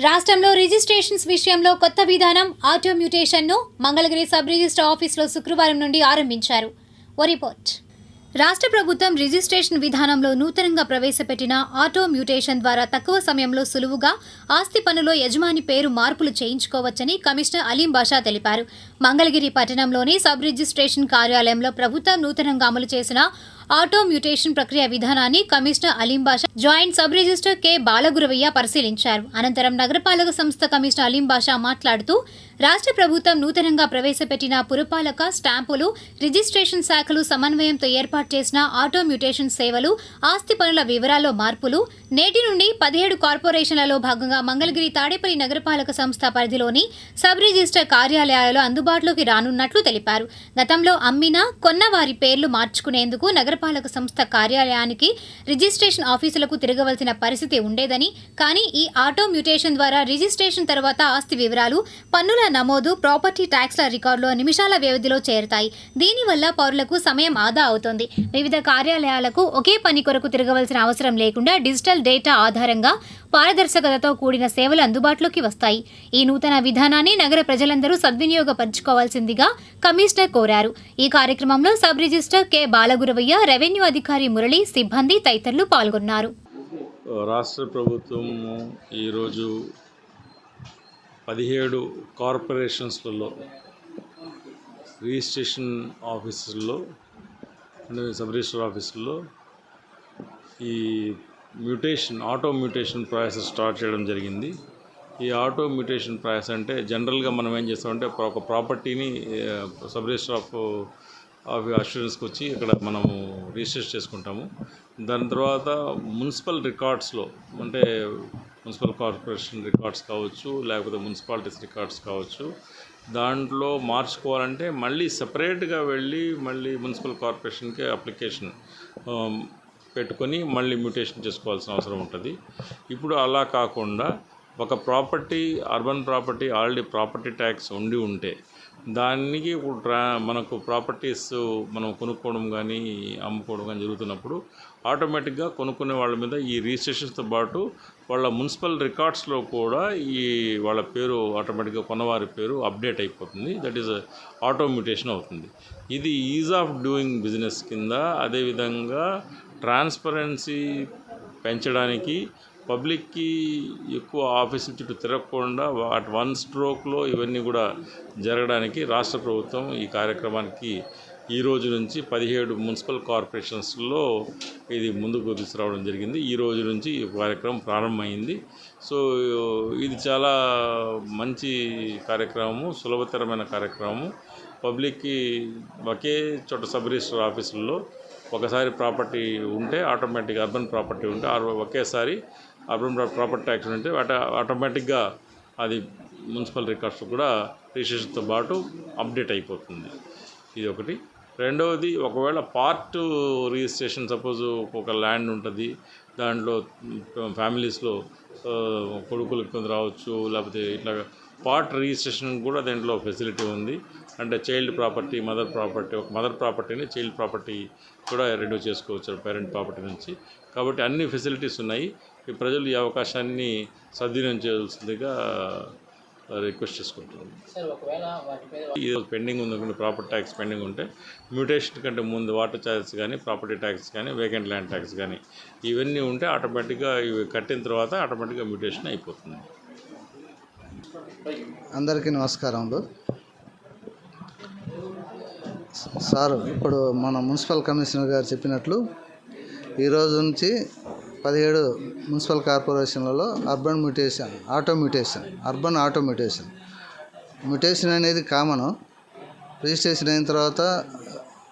రాష్ట్రంలో రిజిస్ట్రేషన్స్ విషయంలో కొత్త విధానం ఆటో మ్యూటేషన్ను మంగళగిరి సబ్ రిజిస్టర్ ఆఫీసులో శుక్రవారం నుండి ఆరంభించారు. ఓ రిపోర్ట్. రాష్ట్ర ప్రభుత్వం రిజిస్ట్రేషన్ విధానంలో నూతనంగా ప్రవేశపెట్టిన ఆటో మ్యూటేషన్ ద్వారా తక్కువ సమయంలో సులువుగా ఆస్తి పనులో యజమాని పేరు మార్పులు చేయించుకోవచ్చని కమిషనర్ అలీం బాషా తెలిపారు. మంగళగిరి పట్టణంలోని సబ్ రిజిస్ట్రేషన్ కార్యాలయంలో ప్రభుత్వం నూతనంగా అమలు చేసిన ఆటో మ్యూటేషన్ ప్రక్రియ విధానాన్ని commissioner Aleem Basha joint sub register K Balaguravaiah పరిశీలించారు. అనంతరం నగరపాలక సంస్థ కమిషనర్ అలీం బాషా మాట్లాడుతూ రాష్ట్ర ప్రభుత్వం నూతనంగా ప్రవేశపెట్టిన పురపాలక స్టాంపులు రిజిస్ట్రేషన్ శాఖలు సమన్వయంతో ఏర్పాటు చేసిన ఆటో మ్యూటేషన్ సేవలు ఆస్తి పనుల వివరాల్లో మార్పులు నేటి నుండి పదిహేడు కార్పొరేషన్లలో భాగంగా మంగళగిరి తాడేపల్లి నగరపాలక సంస్థ పరిధిలోని సబ్ రిజిస్టర్ కార్యాలయాలలో అందుబాటులోకి రానున్నట్లు తెలిపారు. గతంలో అమ్మిన కొన్న వారి పేర్లు మార్చుకునేందుకు నగరపాలక సంస్థ కార్యాలయానికి రిజిస్ట్రేషన్ ఆఫీసులకు తిరగవలసిన పరిస్థితి ఉండేదని కానీ ఈ ఆటో మ్యూటేషన్ ద్వారా రిజిస్ట్రేషన్ తర్వాత ఆస్తి వివరాలు పన్నుల నమోదు ప్రాపర్టీ ట్యాక్స్ల రికార్డులో నిమిషాల వ్యవధిలో చేరుతాయి. దీనివల్ల పౌరులకు సమయం ఆదా అవుతుంది. వివిధ కార్యాలయాలకు ఒకే పని కొరకు తిరగవలసిన అవసరం లేకుండా డిజిటల్ డేటా ఆధారంగా పారదర్శకతతో కూడిన సేవలు అందుబాటులోకి వస్తాయి. ఈ నూతన విధానాన్ని నగర ప్రజలందరూ సద్వినియోగపరచుకోవాల్సిందిగా కమిషనర్ కోరారు. ఈ కార్యక్రమంలో sub register K. Balaguravaiah revenue అధికారి మురళి సిబ్బంది తదితరులు పాల్గొన్నారు. రాష్ట్ర ప్రభుత్వం ఈరోజు పదిహేడు కార్పొరేషన్స్లలో రిజిస్ట్రేషన్ ఆఫీసుల్లో అంటే సబ్ రిజిస్టర్ ఆఫీసుల్లో ఈ mutation auto mutation process start చేయడం జరిగింది. ఈ ఆటో మ్యూటేషన్ ప్రాసెస్ అంటే జనరల్గా మనం ఏం చేస్తామంటే ఒక ప్రాపర్టీని సబ్ రిజిస్టర్ ఆఫ్ ఆఫ్ అష్యూరెన్స్కి వచ్చి ఇక్కడ మనము రిజిస్టర్ చేసుకుంటాము. దాని తర్వాత మున్సిపల్ రికార్డ్స్లో అంటే మున్సిపల్ కార్పొరేషన్ రికార్డ్స్ కావచ్చు లేకపోతే మున్సిపాలిటీస్ రికార్డ్స్ కావచ్చు దాంట్లో మార్చుకోవాలంటే మళ్ళీ సపరేట్గా వెళ్ళి మళ్ళీ మున్సిపల్ కార్పొరేషన్కి అప్లికేషన్ పెట్టుకొని మళ్ళీ మ్యూటేషన్ చేసుకోవాల్సిన అవసరం ఉంటుంది. ఇప్పుడు అలా కాకుండా ఒక property urban property already property tax ఉండి ఉంటే దానికి ఇప్పుడు ట్రా మనకు ప్రాపర్టీస్ మనం కొనుక్కోవడం కానీ అమ్ముకోవడం కానీ జరుగుతున్నప్పుడు ఆటోమేటిక్గా కొనుక్కునే వాళ్ళ మీద ఈ రిజిస్ట్రేషన్స్తో పాటు వాళ్ళ మున్సిపల్ రికార్డ్స్లో కూడా ఈ వాళ్ళ పేరు ఆటోమేటిక్గా కొన్నవారి పేరు అప్డేట్ అయిపోతుంది. దట్ ఈస్ ఆటోమ్యూటేషన్ అవుతుంది. ఇది ఈజ్ ఆఫ్ డూయింగ్ బిజినెస్ కింద అదేవిధంగా ట్రాన్స్పరెన్సీ పెంచడానికి పబ్లిక్కి ఎక్కువ ఆఫీసుల చుట్టూ తిరగకుండా అట్ వన్ స్ట్రోక్లో ఇవన్నీ కూడా జరగడానికి రాష్ట్ర ప్రభుత్వం ఈ కార్యక్రమానికి ఈ రోజు నుంచి పదిహేడు మున్సిపల్ కార్పొరేషన్స్లో ఇది ముందుకు తీసుకురావడం జరిగింది. ఈ రోజు నుంచి ఈ కార్యక్రమం ప్రారంభమైంది. సో ఇది చాలా మంచి కార్యక్రమము సులభతరమైన కార్యక్రమము. పబ్లిక్కి ఒకే చోట సబ్ రిజిస్టర్ ఆఫీసుల్లో ఒకసారి ప్రాపర్టీ ఉంటే ఆటోమేటిక్ అర్బన్ ప్రాపర్టీ ఉంటే ఒకేసారి అర్బన్ ప్రాపర్టీ ట్యాక్స్ ఉంటే ఆటోమేటిక్గా అది మున్సిపల్ రికార్డ్స్ కూడా రిజిస్ట్రేషన్తో పాటు అప్డేట్ అయిపోతుంది. ఇది ఒకటి. రెండవది ఒకవేళ పార్ట్ రిజిస్ట్రేషన్ సపోజ్ ఒక ల్యాండ్ ఉంటుంది దాంట్లో ఫ్యామిలీస్లో కొడుకులు కొంత రావచ్చు లేకపోతే ఇట్లా పార్ట్ రిజిస్ట్రేషన్ కూడా దీంట్లో ఫెసిలిటీ ఉంది. అంటే చైల్డ్ ప్రాపర్టీ మదర్ ప్రాపర్టీ ఒక మదర్ ప్రాపర్టీని చైల్డ్ ప్రాపర్టీ కూడా రెన్యూ చేసుకోవచ్చు పేరెంట్ ప్రాపర్టీ నుంచి. కాబట్టి అన్ని ఫెసిలిటీస్ ఉన్నాయి. ఈ ప్రజలు ఈ అవకాశాన్ని సద్వినియోగం చేయాల్సిందిగా రిక్వెస్ట్ చేసుకుంటున్నాను ఇది పెండింగ్ ఉంది ప్రాపర్టీ ట్యాక్స్ పెండింగ్ ఉంటే మ్యూటేషన్ కంటే ముందు వాటర్ ఛార్జెస్ కానీ ప్రాపర్టీ ట్యాక్స్ కానీ వేకెంట్ ల్యాండ్ ట్యాక్స్ కానీ ఇవన్నీ ఉంటే ఆటోమేటిక్గా ఇవి కట్టిన తర్వాత ఆటోమేటిక్గా మ్యూటేషన్ అయిపోతుంది. అందరికీ నమస్కారములు. సార్ ఇప్పుడు మన మున్సిపల్ కమిషనర్ గారు చెప్పినట్లు ఈరోజు నుంచి పదిహేడు municipal కార్పొరేషన్లలో urban mutation auto mutation urban auto mutation. Mutation అనేది కామను. రిజిస్ట్రేషన్ అయిన తర్వాత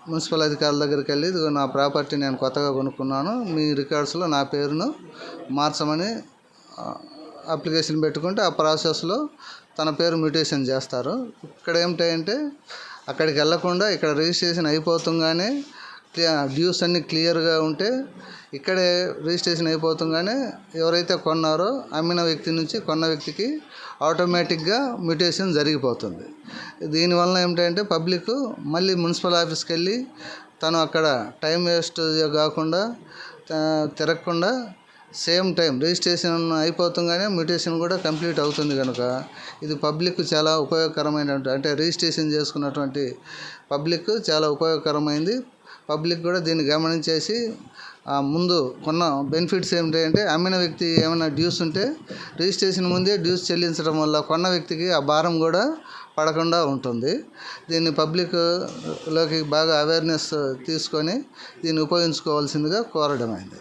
మున్సిపల్ అధికారుల దగ్గరికి వెళ్ళి ఇదిగో నా ప్రాపర్టీ నేను కొత్తగా కొనుక్కున్నాను మీ రికార్డ్స్లో నా పేరును మార్చమని అప్లికేషన్ పెట్టుకుంటే ఆ ప్రాసెస్లో తన పేరు మ్యూటేషన్ చేస్తారు. ఇక్కడ ఏమిటంటే అక్కడికి వెళ్ళకుండా ఇక్కడ రిజిస్ట్రేషన్ అయిపోతుంగానే డ్యూస్ అన్నీ క్లియర్గా ఉంటే ఇక్కడే రిజిస్ట్రేషన్ అయిపోతుంగానే ఎవరైతే కొన్నారో అమ్మిన వ్యక్తి నుంచి కొన్న వ్యక్తికి ఆటోమేటిక్గా మ్యూటేషన్ జరిగిపోతుంది. దీనివల్ల ఏమిటంటే పబ్లిక్ మళ్ళీ మున్సిపల్ ఆఫీస్కి వెళ్ళి తను అక్కడ టైం వేస్ట్ కాకుండా తిరగకుండా సేమ్ టైం రిజిస్ట్రేషన్ అయిపోతుంగానే మ్యూటేషన్ కూడా కంప్లీట్ అవుతుంది కనుక ఇది పబ్లిక్ చాలా ఉపయోగకరమైన అంటే రిజిస్ట్రేషన్ చేసుకున్నటువంటి పబ్లిక్ చాలా ఉపయోగకరమైంది. పబ్లిక్ కూడా దీన్ని గమనించేసి ముందు కొన్న బెనిఫిట్స్ ఏమిటి అంటే అమ్మిన వ్యక్తి ఏమైనా డ్యూస్ ఉంటే రిజిస్ట్రేషన్ ముందే డ్యూస్ చెల్లించడం వల్ల కొన్న వ్యక్తికి ఆ భారం కూడా పడకుండా ఉంటుంది. దీన్ని పబ్లిక్లోకి బాగా అవేర్నెస్ తీసుకొని దీన్ని ఉపయోగించుకోవాల్సిందిగా కోరడమైంది.